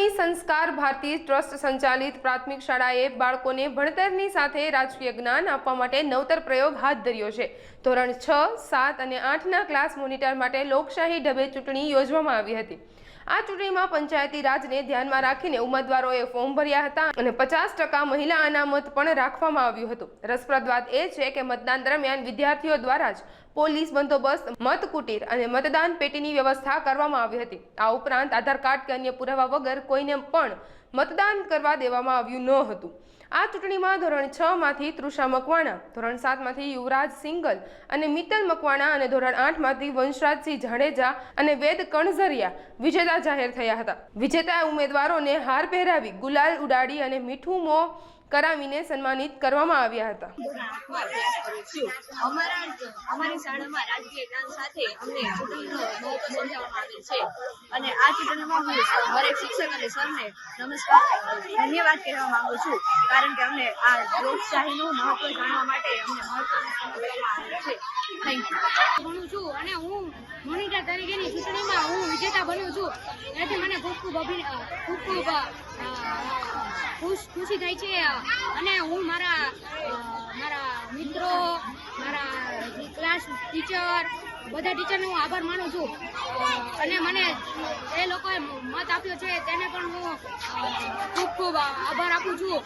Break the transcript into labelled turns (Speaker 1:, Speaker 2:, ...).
Speaker 1: વડોદરાની સંસ્કાર ભારતી ટ્રસ્ટ સંચાલિત પ્રાથમિક શાળાએ બાળકોને ભણતરની સાથે રાજકીય જ્ઞાન આપવા માટે નવતર પ્રયોગ હાથ ધર્યો છે. ધોરણ છ, સાત અને આઠના ક્લાસ મોનિટર માટે લોકશાહી ઢબે ચૂંટણી યોજવામાં આવી હતી. આ ચૂંટણીમાં પંચાયતી રાજને ધ્યાનમાં રાખીને ઉમેદવારોએ ફોર્મ ભર્યા હતા અને પચાસ ટકા મહિલા અનામત પણ રાખવામાં આવ્યું હતું. રસપ્રદ વાત એ છે કે મતદાન દરમિયાન વિદ્યાર્થીઓ દ્વારા જ પોલીસ બંદોબસ્ત મત કુટીર અને મતદાન પેટીની વ્યવસ્થા કરવામાં આવી હતી. આ ઉપરાંત આધાર કાર્ડ કે અન્ય પુરાવા વગર કોઈને પણ મતદાન કરવા દેવામાં આવ્યું ન હતું. આ ચૂંટણીમાં ધોરણ છ માંથી તૃષા મકવાણા, ધોરણ સાતમાંથી યુવરાજ સિંગલ અને મિત્તલ મકવાણા અને ધોરણ આઠમાંથી વંશરાજસિંહ જાડેજા અને વેદ કણઝરિયા વિજેતા જાહેર થયા હતા. વિજેતા ઉમેદવારોને હાર પહેરાવી ગુલાલ ઉડાડી અને મીઠું મોં કરાવીને સન્માનિત કરવામાં આવ્યા હતા.
Speaker 2: અમારા અમારી શાળામાં રાજકીય જ્ઞાન સાથે અમને ચૂંટણીનો મહત્વ સમજાવવામાં આવેલ છે. અને આ ચૂંટણીમાં હું દરેક શિક્ષક અને સરને નમસ્કાર ધન્યવાદ કહેવા માંગુ છું. કારણ કે અમને આ લોકશાહીનું મહત્વ જાણવા માટે અમને મહત્વનું સમજાવવામાં આવેલ છે. થેન્ક યુ
Speaker 3: ભણું છું અને હું મોનિટર તરીકેની ચૂંટણીમાં હું બન્યો છું. એથી મને ખૂબ ખૂબ ખૂબ ખૂબ ખુશ, ખુશી થાય છે. અને હું મારા મારા મિત્રો, મારા ક્લાસ ટીચર બધા ટીચરનો હું આભાર માનું છું. અને મને એ લોકોએ મત આપ્યો છે તેને પણ હું ખૂબ ખૂબ આભાર આપું છું.